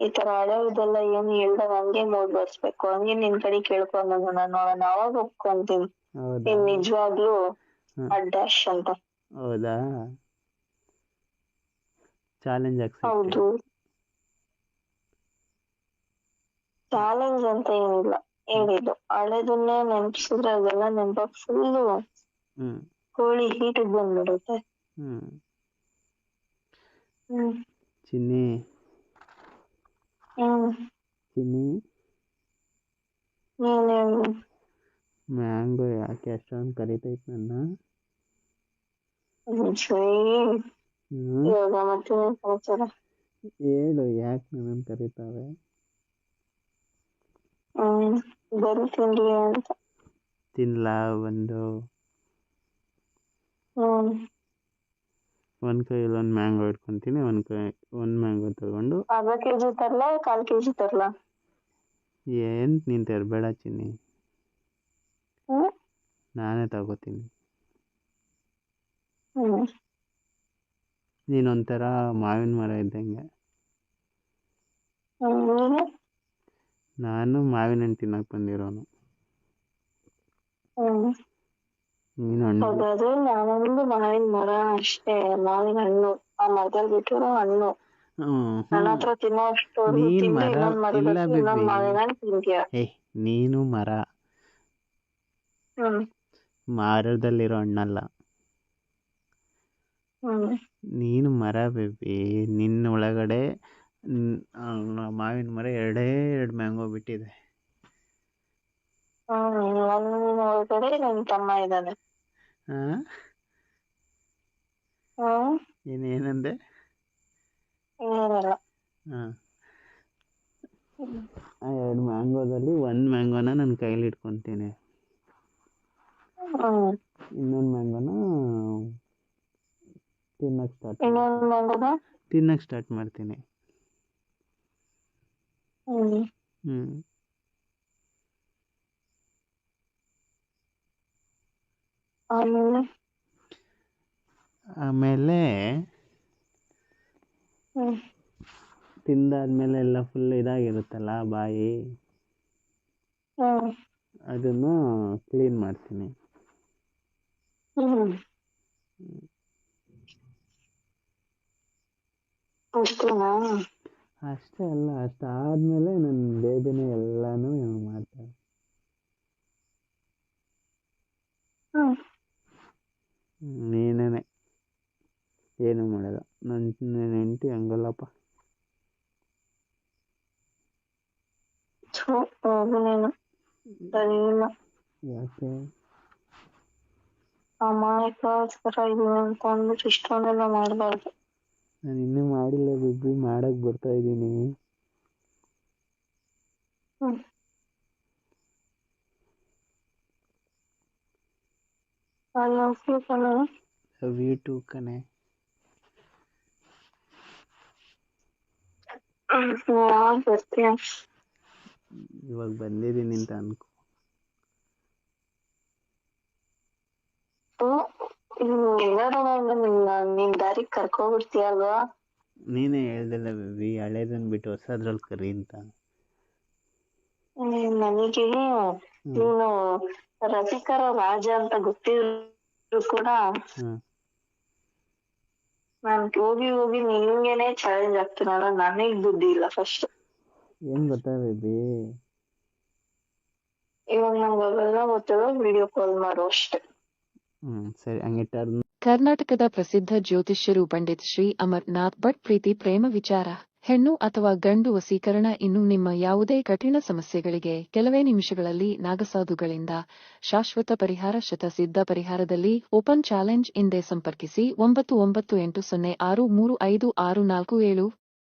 ಈ ತರ ಹಳೆದೆಲ್ಲ ಏನು ಹೇಳ್ದಾಗ ಹಂಗೆ ಮೂಡ್ ಬರ್ಸ್ಬೇಕು. ಹಂಗೆ ನಿನ್ ಕಡೆ ಕೇಳ್ಕೊಂಡು ನಾನು ನೋಡೋಣ. ಅವಾಗ ಒಪ್ಕೊಂತೀನಿ. ನೀನ್ ನಿಜವಾಗ್ಲೂ ಅಡ್ಡಾಶ್ ಅಂತ. ಹೌದಾ? ಚಾಲೆಂಜ್ ಹೌದು. ಚಾಲೆಂಜ್ ಅಂತ ಏನಿಲ್ಲ. ಹೇಳಿದ್ದು ಹಳೆದನ್ನೇ ನೆನ್ಪಿಸಿದ್ರೆ ಅದೆಲ್ಲ ನೆನಪಾಗ್ ಫುಲ್ಲು ಹ್ಮ್. ಕೋಳಿ ಹೀಟಿಗೆ ಬಂದ್ಬಿಡುತ್ತೆ. ಹ್ಮ್. ಚಿನ್ನಿ. ಹ್ಮ್ ಚಿನ್ನಿ ನೀನ್ ಹೇಳು ಮ್ಯಾಂಗೋ ಯಾಕೆ ಅಷ್ಟೊಂದು ಕರಿತೈತೆ ನನ್ನ ಶ್ರೀ ಹ್ಮ್ ಇವಾಗ ಮತ್ತೆ ಏನ್ ಸಮಾಚಾರ ಹೇಳು ಯಾಕೆ ನನ್ನನ್ನು ಕರೀತಾವೆ ಹ್ಮ್ ಬರೀ ತಿನ್ಲಿ ಅಂತ ತಿನ್ಲಾ ಒಂದು ಹ್ಮ್ ಒಂದು ಕೈಯಲ್ಲಿ ಒಂದು ಮ್ಯಾಂಗೋ ಇಟ್ಕೊಂತೀನಿ ಒಂದು ಕೈ ಒಂದು ಮ್ಯಾಂಗೋ ತಗೊಂಡು. ಅರ್ಧ ಕೆಜಿ ತರ್ಲಾ ಕಾಲ್ ಕೆಜಿ ತರ್ಲಾ? ಏನು ನೀನು ತರಬೇಡ ಚಿನ್ನಿ. ನಾನೇ ತಗೋತೀನಿ. ನೀನ್ ನೀನೊಂಥರ ಮಾವಿನ ಮರ ಇದ್ದಂಗೆ. ನಾನು? ಮಾವಿನ ಹಣ್ಣು ತಿನ್ನಕ್ಕೆ ಬಂದಿರೋನು. ನಾನೊಂದು ಮಾವಿನ ಮರ ಅಷ್ಟೇ ಮಾವಿನ ಹಣ್ಣು ಆ ಮರದಲ್ಲಿ ಬಿಟ್ಟಿರೋ ಹಣ್ಣು. ನನ್ನ. ಹತ್ರ ತಿನ್ನೋಷ್ಟು ನೀನ್ ಮರ ಇಲ್ಲ ಇನ್ನೊಂದ್ ಮಾವಿನ ಹಣ್ಣು ತಿಂತೀಯ. ಏ ನೀನು ಮರ. ಹ್ಮ್. ಮರದಲ್ಲಿರೋ ಹಣ್ಣಲ್ಲ. ಹ್ಮ್. ನೀನು ಮರ ಬೇಬಿ ನಿನ್ನ ಒಳಗಡೆ ಮಾವಿನ ಮರ ಎರಡೇ ಎರಡು ಮ್ಯಾಂಗೋ ಬಿಟ್ಟಿದೆ. ನನ್ನ ಒಳಗಡೆ ನನ್ ತಮ್ಮ ಇದ್ದಾನೆ. ಏನಿಲ್ಲ ಎರಡು ಮ್ಯಾಂಗೋದಲ್ಲಿ ಒಂದ್ ಮ್ಯಾಂಗೋನ ನನ್ನ ಕೈಲಿ ಇಟ್ಕೊತೀನಿ. ಇನ್ನೊಂದು ಮ್ಯಾಂಗೋನ ತಿನ್ನಕ್ಕೆ ಸ್ಟಾರ್ಟ್ ತಿನ್ನಕ್ ತಿನ್ನಕ್ಕೆ ಸ್ಟಾರ್ಟ್ ಮಾಡ್ತೀನಿ. ಹ್ಮ್. ಹ್ಞೂ ಆಮೇಲೆ? ಆಮೇಲೆ ಹ್ಮ್. ತಿಂದಾದ್ಮೇಲೆ ಎಲ್ಲ ಫುಲ್ ಇದಾಗಿರುತ್ತಲ್ಲ ಬಾಯಿ? ಅದನ್ನ ಅದನ್ನು ಕ್ಲೀನ್ ಮಾಡ್ತೀನಿ. ಹ್ಮ್. ಅಷ್ಟೇನಾ? ಅಷ್ಟೇ ಅಲ್ಲ ಅಷ್ಟಾದ್ಮೇಲೆ ನನ್ನ ಬೇಬಿನೇ ಎಲ್ಲಾನು ಮಾಡ್ತಾರೆ ಹ್ಮ್ ನೀನೇ ಏನು ಮಾಡಲ್ಲ ನನ್ನ ನನ್ನ ಹೆಂಡತಿ ಹಂಗಲ್ಲಪ್ಪ ಥು, ಹೋಗು ನೀನು ಸರಿ ಇಲ್ಲ ಯಾಕೆ ಅಮಾಯಕರ ಇದೀನಿ ಅಂತ ಅಂದ್ಬಿಟ್ಟು ಇಷ್ಟೊಂದೆಲ್ಲ ಮಾಡ್ಬಾರ್ದು ನಾನು ಇನ್ನೂ ಮಾಡಿಲ್ಲ ಬಿಬ್ಬಿ ಮಾಡಕ್ಕೆ ಬರ್ತಾ ಇದ್ದೀನಿ ಹ್ಮ್ I love you Kana. Love you too, ಬರ್ತೀಯ ಇವಾಗ ಬಂದಿದ್ದೀನಿ ಅಂತ ಅನ್ಕೋ. ನಿನ್ ದಾರಿ ಕರ್ಕೊಂಡ್ಬಿಡ್ತೀಯ ಅಲ್ವಾ ನೀನೇ ಹೇಳ್ದಿಲ್ಲ ಬೇಬಿ ಹಳೇದನ್ ಬಿಟ್ಟು ಹೊಸದ್ರಲ್ಲಿ ಕರಿ ಅಂತ ನನಗೆ ನೀನು ರಸಿಕರ ರಾಜ ಅಂತ ಗೊತ್ತಿದ್ರು ಕೂಡ ನಾನು ಹೋಗಿ ಹೋಗಿ ನಿಂಗೆನೆ ಚಾಲೆಂಜ್ ಆಗ್ತೀನಲ್ಲ ನನಗ್ ಬುದ್ಧಿ ಇಲ್ಲ ಫಸ್ಟ್ ಏನ್ ಗೊತ್ತಾ ಬೇಬಿ ಇವಾಗ ನಂಗೆ ಅವೆಲ್ಲ ಗೊತ್ತಿರೋ ವಿಡಿಯೋ ಕಾಲ್ ಮಾಡು ಅಷ್ಟೇ. ಹ್ಞೂ ಸರಿ ಹಂಗೆ ಟರ್ನ್ ಕರ್ನಾಟಕದ ಪ್ರಸಿದ್ಧ ಜ್ಯೋತಿಷ್ಯರು ಪಂಡಿತ್ ಶ್ರೀ ಅಮರ್ನಾಥ್ ಭಟ್ ಪ್ರೀತಿ ಪ್ರೇಮ ವಿಚಾರ. ಹೆಣ್ಣು ಅಥವಾ ಗಂಡು ವಸೀಕರಣ ಇನ್ನು ನಿಮ್ಮ ಯಾವುದೇ ಕಠಿಣ ಸಮಸ್ಯೆಗಳಿಗೆ ಕೆಲವೇ ನಿಮಿಷಗಳಲ್ಲಿ ನಾಗಸಾಧುಗಳಿಂದ ಶಾಶ್ವತ ಪರಿಹಾರ ಶತಸಿದ್ಧ ಪರಿಹಾರದಲ್ಲಿ ಓಪನ್ ಚಾಲೆಂಜ್ ಹಿಂದೆ ಸಂಪರ್ಕಿಸಿ ಒಂಬತ್ತು ಒಂಬತ್ತು ಎಂಟು ಸೊನ್ನೆ ಆರು ಮೂರು ಐದು ಆರು ನಾಲ್ಕು ಏಳು